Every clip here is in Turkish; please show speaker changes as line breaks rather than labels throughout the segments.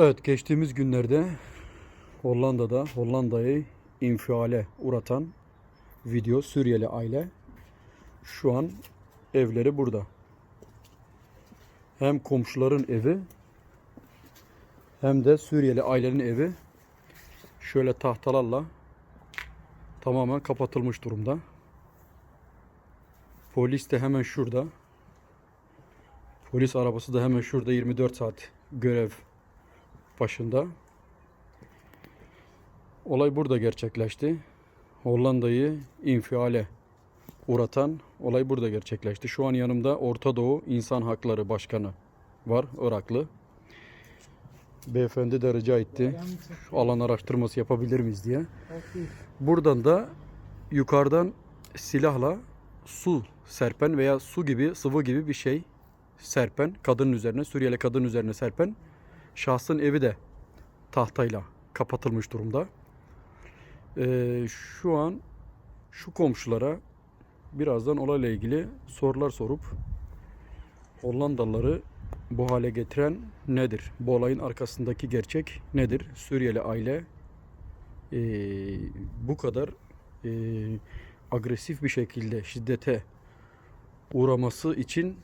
Evet geçtiğimiz günlerde Hollanda'da Hollanda'yı infiale uğratan video Suriyeli aile şu an evleri burada. Hem komşuların evi hem de Suriyeli ailenin evi şöyle tahtalarla tamamen kapatılmış durumda. Polis de hemen şurada. Polis arabası da hemen şurada 24 saat görev başında. Olay burada gerçekleşti. Hollanda'yı infiale uğratan olay burada gerçekleşti. Şu an yanımda Orta Doğu İnsan Hakları Başkanı var, Iraklı. Beyefendi de rica etti. Alan araştırması yapabilir miyiz diye. Buradan da yukarıdan silahla su serpen veya su gibi sıvı gibi bir şey serpen kadının üzerine Suriyeli kadının üzerine serpen şahsın evi de tahtayla kapatılmış durumda. Ee, şu an şu komşulara birazdan olayla ilgili sorular sorup Hollandalıları bu hale getiren nedir? Bu olayın arkasındaki gerçek nedir? Suriyeli aile ee, bu kadar ee, agresif bir şekilde şiddete uğraması için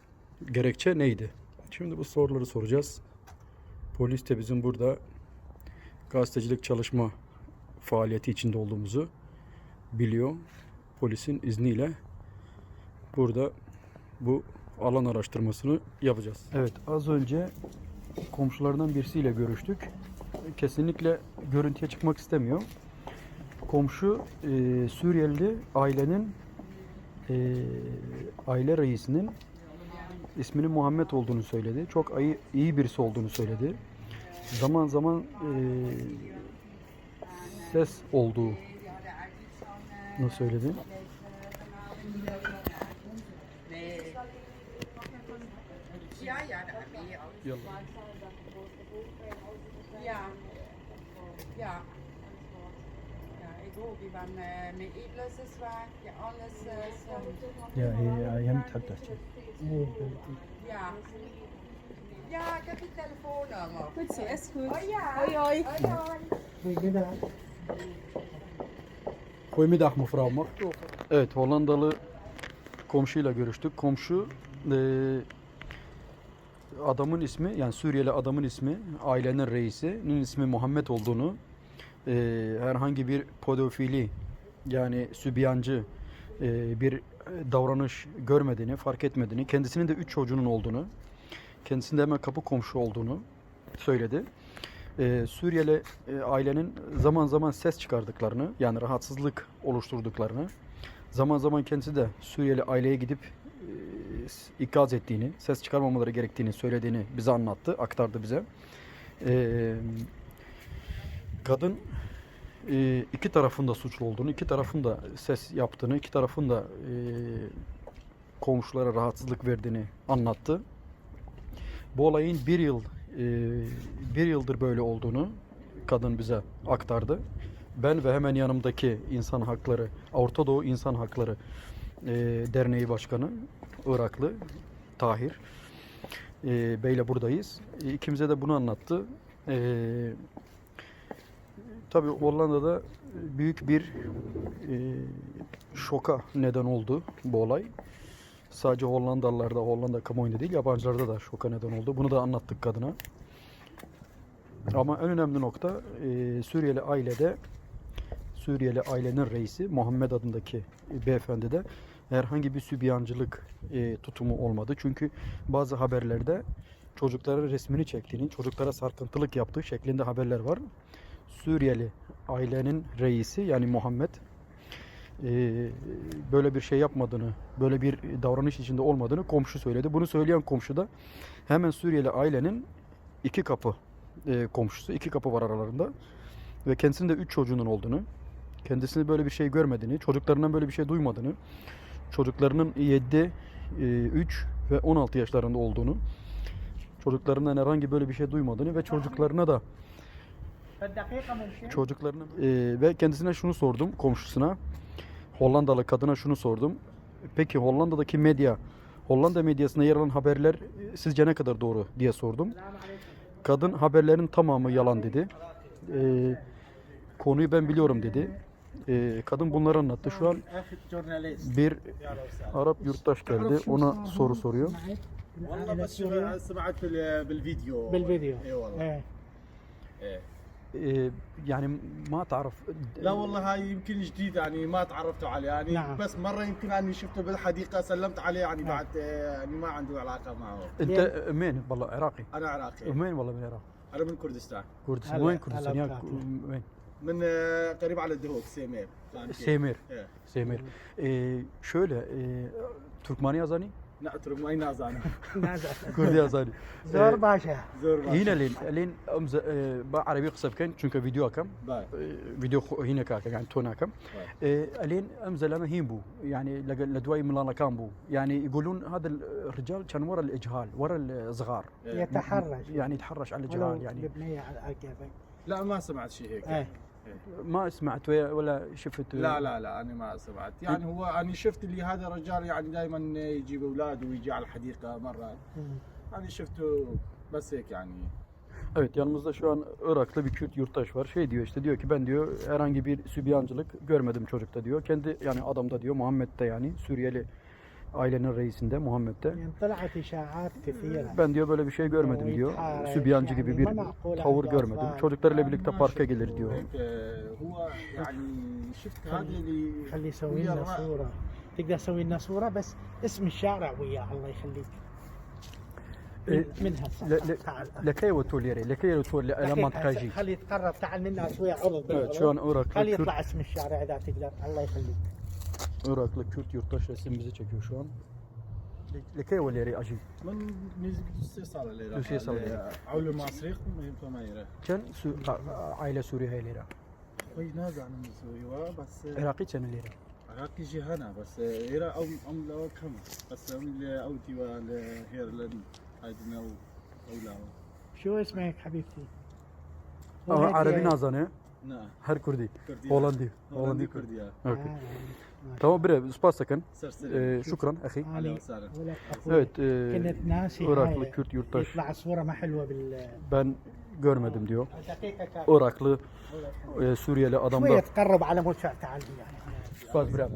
gerekçe neydi? Şimdi bu soruları soracağız. Polis de bizim burada gazetecilik çalışma faaliyeti içinde olduğumuzu biliyor. Polisin izniyle burada bu alan araştırmasını yapacağız. Evet az önce komşulardan birisiyle görüştük. Kesinlikle görüntüye çıkmak istemiyor. Komşu e, Suriyeli ailenin e, aile reisinin isminin Muhammed olduğunu söyledi. Çok iyi, iyi birisi olduğunu söyledi. Zaman zaman e, ses olduğunu söyledi. Yallah.
Die van mijn eetles is waar. Ja, eh,
Ja, hij, hij heeft het dat.
ja. Ja, ik heb die telefoonnummer.
Goed zo, is goed.
Oh ja.
Hoi, hoi.
Hoi, hoi.
Goedemiddag.
Goedemiddag mevrouw. Mag ik ook? Evet Hollandalı komşuyla görüştük. Komşu eee, adamın ismi yani Suriyeli adamın ismi ailenin reisinin ismi Muhammed olduğunu eee, herhangi bir pedofili yani sübyancı eee, bir davranış görmediğini fark etmediğini kendisinin de üç çocuğunun olduğunu kendisinde hemen kapı komşu olduğunu söyledi. Ee, Suriyeli e, ailenin zaman zaman ses çıkardıklarını yani rahatsızlık oluşturduklarını zaman zaman kendisi de Suriyeli aileye gidip e, ikaz ettiğini, ses çıkarmamaları gerektiğini söylediğini bize anlattı, aktardı bize. Ee, kadın e, iki tarafın da suçlu olduğunu, iki tarafın da ses yaptığını, iki tarafın da e, komşulara rahatsızlık verdiğini anlattı. Bu olayın bir yıl e, bir yıldır böyle olduğunu kadın bize aktardı. Ben ve hemen yanımdaki insan hakları, Orta Doğu İnsan Hakları e, Derneği Başkanı Iraklı Tahir e, Bey'le buradayız. E, de bunu anlattı. E, tabii Hollanda'da büyük bir e, şoka neden oldu bu olay. Sadece Hollandalılarda, Hollanda kamuoyunda değil, yabancılarda da şoka neden oldu. Bunu da anlattık kadına. Ama en önemli nokta e, Suriyeli ailede Suriyeli ailenin reisi Muhammed adındaki beyefendi de herhangi bir sübyancılık e, tutumu olmadı. Çünkü bazı haberlerde çocukların resmini çektiğini, çocuklara sarkıntılık yaptığı şeklinde haberler var. Suriyeli ailenin reisi yani Muhammed e, böyle bir şey yapmadığını, böyle bir davranış içinde olmadığını komşu söyledi. Bunu söyleyen komşu da hemen Suriyeli ailenin iki kapı e, komşusu, iki kapı var aralarında ve kendisinin de üç çocuğunun olduğunu, kendisini böyle bir şey görmediğini, çocuklarından böyle bir şey duymadığını, çocuklarının 7, 3 ve 16 yaşlarında olduğunu, çocuklarından herhangi böyle bir şey duymadığını ve çocuklarına da çocuklarının Ee, ve kendisine şunu sordum komşusuna Hollandalı kadına şunu sordum peki Hollanda'daki medya Hollanda medyasında yer alan haberler e, sizce ne kadar doğru diye sordum kadın haberlerin tamamı yalan dedi. Ee, konuyu ben biliyorum dedi. Ee, kadın bunları anlattı. Şu an
اخذ جورناليست
bir Arap yurttaş geldi. Ona soru soruyor.
والله بس شبه- سمعت بال- بالفيديو
بالفيديو
اي والله
ايه
إيه.
Yani ma تعرف.
لا والله هاي يمكن جديد يعني ما تعرفتوا عليه. يعني
نعم.
بس مرة يمكن أني شفته بالحديقة سلمت عليه يعني
نعم.
بعد آه، يعني ما عنده علاقة معه.
أنت منين والله عراقي.
أنا عراقي.
وين والله من العراق؟
أنا من كردستان.
كردستان. وين كردستان. وين؟
من آه، قريب على الدهوك سيمير. كان كيف.
Semir
إيه.
Semir ee,
نعترف ما ينازعنا
Kürdi yazani
زور باشا.
زور باشا.
هنا لين لين امز بعربي قصب كان çünkü video كم.
باي.
فيديو هنا كاك يعني تونا كم. الين امزل أنا هين بو. يعني لدواي ملانا كان بو. يعني يقولون هذا الرجال كان ورا الإجهال ورا الصغار.
إيه.
يتحرش.
يعني يتحرش على
ولو
الاجهال يعني.
لا ما سمعت شيء هيك.
ما سمعت ويا- ولا شفت
لا لا لا انا ما سمعت يعني هو انا شفت اللي هذا الرجال يعني دائما يجيب اولاده ويجي على الحديقه مرات
مم.
يعني شفته بس هيك يعني
Evet yanımızda şu an Iraklı bir Kürt yurttaş var. Şey diyor işte diyor ki ben diyor herhangi bir sübyancılık görmedim çocukta diyor. Kendi yani adamda diyor Muhammed'de yani Suriyeli ailenin reisinde Muhammed'de.
يعني طلعت اشاعات كثيره
Ben diyor böyle bir şey görmedim diyor. Sübyancı gibi bir tavır görmedim. Çocuklarıyla birlikte parka gelir diyor.
هيك آه، هو يعني شفت هذا اللي
خلي يسوي
ويا
لنا
الرأي.
صوره تقدر تسوي لنا صوره بس اسم الشارع وياه الله يخليك
إيه،
من هسه
ل- ل-
تعال
Lekeye ve Tulyeri, Lekeye ve Tulyeri
دقيقة
eleman
هسه
tkajik.
خلي يتقرب تعال منا شوي عرض
Evet şu an
بالعرض.
Iraklı
خلي
Kürt,
يطلع اسم الشارع اذا تقدر الله يخليك
Iraklı Kürt yurttaş resimimizi çekiyor şu an. Le- Lekeye ve Leri acı.
من نزل صار اللي
دوسي صار اللي-
عول المصريق ما يرى
Ken Su- a- aile Suriye Lera.
وي نازع من سوريا بس آه،
Iraki çen Lera.
عراقي جي هنا بس آه، يرى او ام لو كم بس ام اوتي ولا هير لن هايدنا او لا
شو اسمك حبيبتي؟
Ama
وهيك
Arabi
يعني-
nazanı
نعم
her Kurdi.
كردي
Hollandi.
هولندي
Hollandi
كردي آه.
تمام بري
سباسكن
آه، شكرا أخي.
أهلا وسهلا.
إيه
كنت ناسي صورة ما حلوة بال بان جورمدم
ديو اوراك سوريا لادم
شوية تقرب على مود تعال يعني
سباس برافو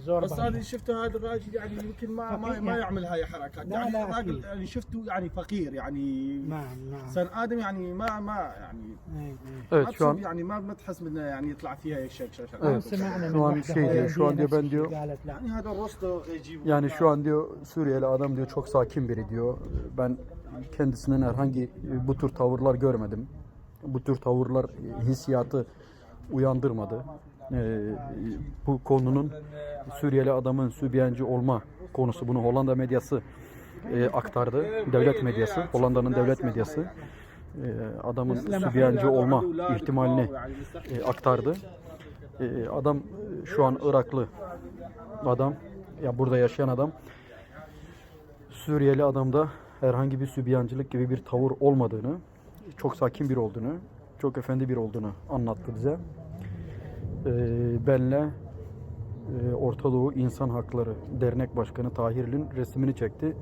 زور
بس
باشا.
هذا شفته هذا الراجل يعني يمكن ما ما, ما يعمل هاي حركات
لا،
يعني
لا،
الراجل
أكيد.
يعني شفته يعني فقير يعني
نعم نعم
انسان ادم يعني ما ما يعني
إيه، إيه.
Evet
ما
şu an
تشوف يعني ما ما تحس منه يعني يطلع فيها هيك شيء شيء شيء.
Evet.
سمعنا من
Şu an
واحدة
şey diyor, şu an
هولندية
diyor
نفس
ben diyor
الشيء قالت لا
يعني هذا الرستو يجيب
yani şu an diyor Suriyeli adam diyor çok sakin biri diyor. Ben kendisinden herhangi e, bu tür tavırlar görmedim. Bu tür tavırlar e, hissiyatı uyandırmadı. Ee, bu konunun Suriyeli adamın Sübyancı olma konusu bunu Hollanda medyası e, aktardı. Devlet medyası, Hollanda'nın devlet medyası e, adamın Sübyancı olma ihtimalini e, aktardı. E, adam e, şu an Iraklı adam ya burada yaşayan adam Suriyeli adamda herhangi bir sübyancılık gibi bir tavır olmadığını, çok sakin bir olduğunu, çok efendi bir olduğunu anlattı bize e, benle e, Orta İnsan Hakları Dernek Başkanı Tahir'in resmini çekti.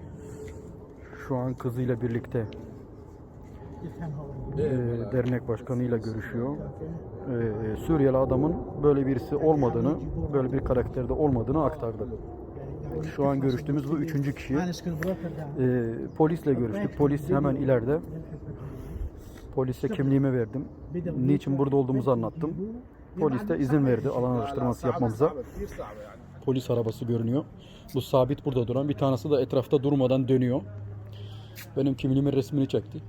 Şu an kızıyla birlikte e, dernek başkanıyla görüşüyor. E, e, Suriyeli adamın böyle birisi olmadığını, böyle bir karakterde olmadığını aktardı. Şu an görüştüğümüz bu üçüncü kişi. E, polisle görüştük. Polis hemen ileride. Polise kimliğimi verdim. Niçin burada olduğumuzu anlattım. Polis de izin verdi alan araştırması yapmamıza. Polis arabası görünüyor. Bu sabit burada duran. Bir tanesi de etrafta durmadan dönüyor. Benim kimliğimin resmini çekti.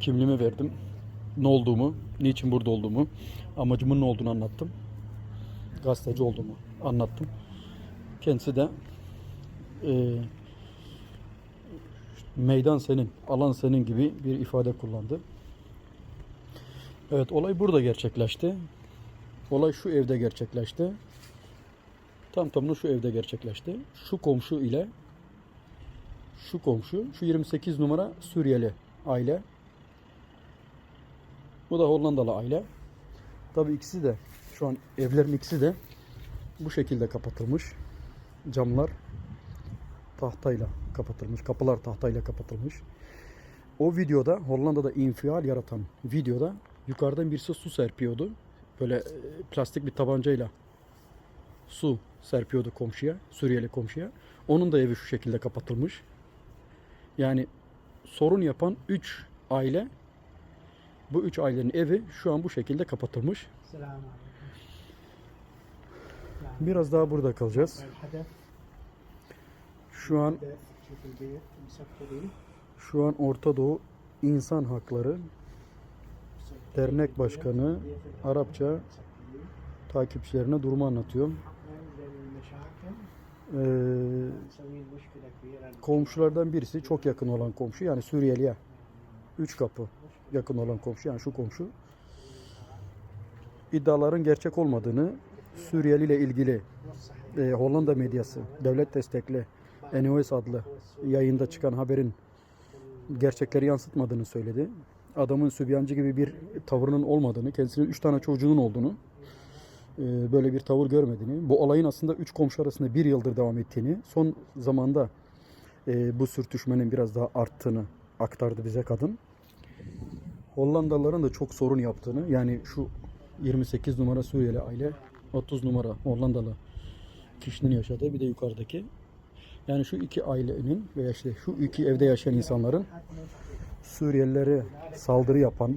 Kimliğimi verdim. Ne olduğumu, niçin burada olduğumu, amacımın ne olduğunu anlattım. Gazeteci olduğumu anlattım. Kendisi de e, meydan senin, alan senin gibi bir ifade kullandı. Evet olay burada gerçekleşti. Olay şu evde gerçekleşti. Tam tamına şu evde gerçekleşti. Şu komşu ile şu komşu, şu 28 numara Suriyeli aile. Bu da Hollandalı aile. Tabii ikisi de şu an evlerin ikisi de bu şekilde kapatılmış. Camlar tahtayla kapatılmış. Kapılar tahtayla kapatılmış. O videoda Hollanda'da infial yaratan videoda yukarıdan birisi su serpiyordu. Böyle e, plastik bir tabancayla su serpiyordu komşuya, Suriyeli komşuya. Onun da evi şu şekilde kapatılmış. Yani sorun yapan 3 aile bu üç ailenin evi şu an bu şekilde kapatılmış. Biraz daha burada kalacağız. Şu an şu an Orta Doğu insan hakları dernek başkanı Arapça takipçilerine durumu anlatıyor. Ee, komşulardan birisi çok yakın olan komşu yani Suriyeli ya. Üç kapı yakın olan komşu yani şu komşu iddiaların gerçek olmadığını Suriyeli ile ilgili e, Hollanda medyası devlet destekli NOS adlı yayında çıkan haberin gerçekleri yansıtmadığını söyledi. Adamın sübyancı gibi bir tavırının olmadığını, kendisinin üç tane çocuğunun olduğunu, e, böyle bir tavır görmediğini, bu olayın aslında üç komşu arasında bir yıldır devam ettiğini, son zamanda e, bu sürtüşmenin biraz daha arttığını aktardı bize kadın. Hollandalıların da çok sorun yaptığını, yani şu 28 numara Suriyeli aile, 30 numara Hollandalı kişinin yaşadığı bir de yukarıdaki. Yani şu iki ailenin veya işte şu iki evde yaşayan insanların Suriyelilere saldırı yapan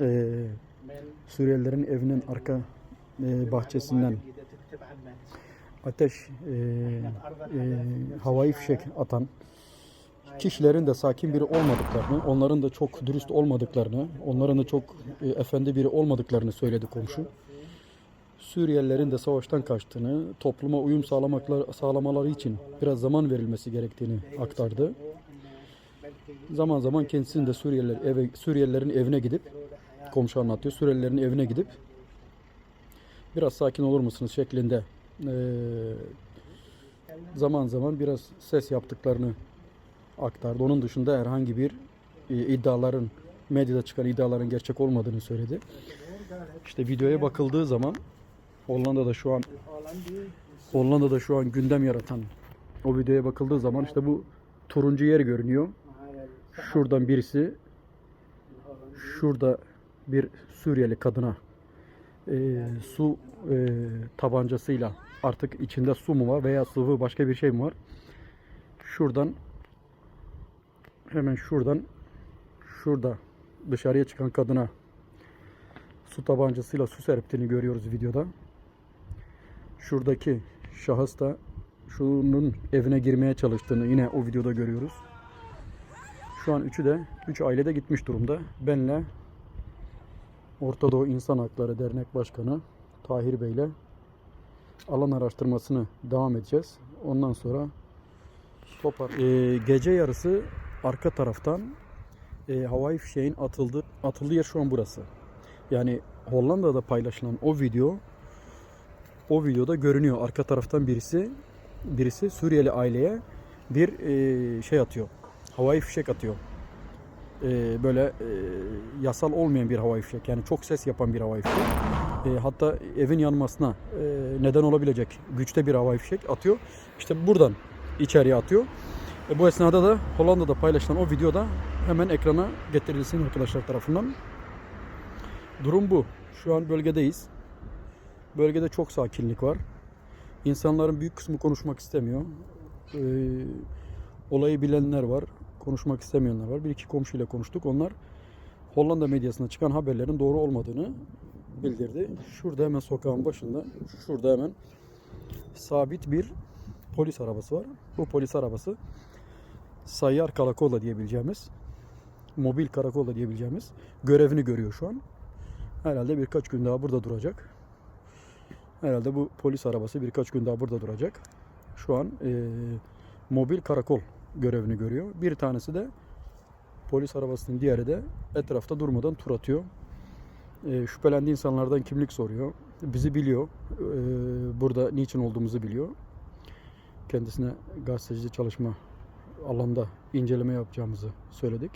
e, Suriyelilerin evinin arka e, bahçesinden ateş e, e, havai fişek atan kişilerin de sakin biri olmadıklarını, onların da çok dürüst olmadıklarını, onların da çok e, efendi biri olmadıklarını söyledi komşu. Suriyelilerin de savaştan kaçtığını, topluma uyum sağlamaklar, sağlamaları için biraz zaman verilmesi gerektiğini aktardı. Zaman zaman kendisinin de Suriyeliler eve, Suriyelilerin evine gidip komşu anlatıyor. Suriyelilerin evine gidip biraz sakin olur musunuz şeklinde eee, zaman zaman biraz ses yaptıklarını aktardı. Onun dışında herhangi bir e, iddiaların medyada çıkan iddiaların gerçek olmadığını söyledi. İşte videoya bakıldığı zaman Hollanda'da şu an Hollanda'da şu an gündem yaratan o videoya bakıldığı zaman işte bu turuncu yer görünüyor. Şuradan birisi şurada bir Suriyeli kadına e, su e, tabancasıyla artık içinde su mu var veya sıvı başka bir şey mi var? Şuradan hemen şuradan şurada dışarıya çıkan kadına su tabancasıyla su serptiğini görüyoruz videoda. Şuradaki şahıs da şunun evine girmeye çalıştığını yine o videoda görüyoruz. Şu an üçü de, üç aile de gitmiş durumda. Benle Orta Doğu İnsan Hakları Dernek Başkanı Tahir Bey ile alan araştırmasını devam edeceğiz. Ondan sonra topar. Ee, gece yarısı arka taraftan e, havai fişeğin atıldı, atıldığı yer şu an burası. Yani Hollanda'da paylaşılan o video o videoda görünüyor. Arka taraftan birisi birisi Suriyeli aileye bir e, şey atıyor. Havai fişek atıyor. E, böyle e, yasal olmayan bir havai fişek. Yani çok ses yapan bir havai fişek. E, hatta evin yanmasına e, neden olabilecek güçte bir havai fişek atıyor. İşte buradan içeriye atıyor. E, bu esnada da Hollanda'da paylaşılan o videoda hemen ekrana getirilsin arkadaşlar tarafından. Durum bu. Şu an bölgedeyiz. Bölgede çok sakinlik var. İnsanların büyük kısmı konuşmak istemiyor. Ee, olayı bilenler var. Konuşmak istemeyenler var. Bir iki komşuyla konuştuk. Onlar Hollanda medyasına çıkan haberlerin doğru olmadığını bildirdi. Şurada hemen sokağın başında, şurada hemen sabit bir polis arabası var. Bu polis arabası Sayyar Karakolla diyebileceğimiz, mobil karakolla diyebileceğimiz görevini görüyor şu an. Herhalde birkaç gün daha burada duracak. Herhalde bu polis arabası birkaç gün daha burada duracak. Şu an eee, mobil karakol görevini görüyor. Bir tanesi de polis arabasının diğeri de etrafta durmadan tur atıyor. Eee, şüphelendiği insanlardan kimlik soruyor. Bizi biliyor. Eee, burada niçin olduğumuzu biliyor. Kendisine gazeteci çalışma alanda inceleme yapacağımızı söyledik.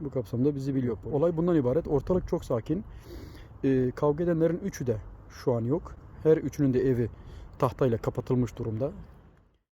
Bu kapsamda bizi biliyor. Olay bundan ibaret. Ortalık çok sakin. Eee, kavga edenlerin üçü de şu an yok. Her üçünün de evi tahtayla kapatılmış durumda.